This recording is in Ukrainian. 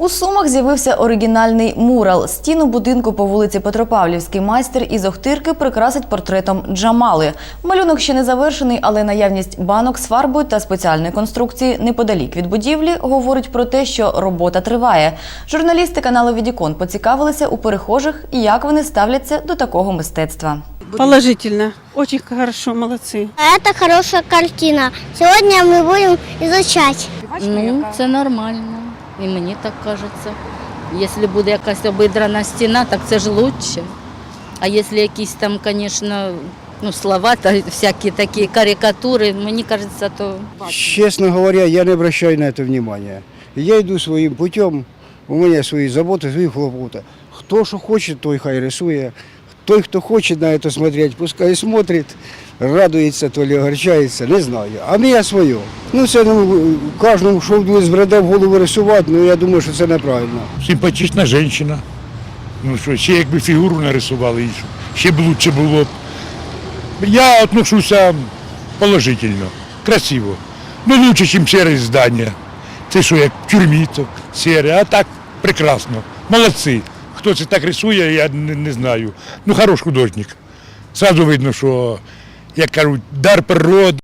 У Сумах з'явився оригінальний мурал. Стіну будинку по вулиці Петропавлівський майстер із Охтирки прикрасить портретом Джамали. Малюнок ще не завершений, але наявність банок з фарбою та спеціальної конструкції неподалік від будівлі говорить про те, що робота триває. Журналісти каналу Відікон поцікавилися у перехожих, як вони ставляться до такого мистецтва. Положительно. Очень хорошо, молодцы. Это хорошая картина. Сегодня мы будем изучать. Ну, це нормально. І мені так кажеться. Якщо буде якась обідрана стіна, так це ж краще. А якщо якісь там, звісно, ну, слова та всякі такі карикатури, мені кажеться, то Честно говоря, я не обращаю на это внимания. Я иду своим путем, у меня свои заботы, свои хлопоты. Кто что хочет, той хай рисує. Той, хто хоче на это смотреть, пускай смотрит, радується, то ли огорчається, не знаю. А я своє. Ну, це ну, кожному, що збреде в голову рисувати, ну я думаю, що це неправильно. симпатична жінка. Ну що, ще якби фігуру нарисували іншу, ще б лучше було б. Я отношуся положительно, красиво. Ну, лучше, ніж сіре здання. Це що, як в тюрмі, то сіре, а так прекрасно. Молодці. Хто це так рисує, я не, не знаю. Ну, хороший художник. Зразу видно, що, як кажуть, дар природи.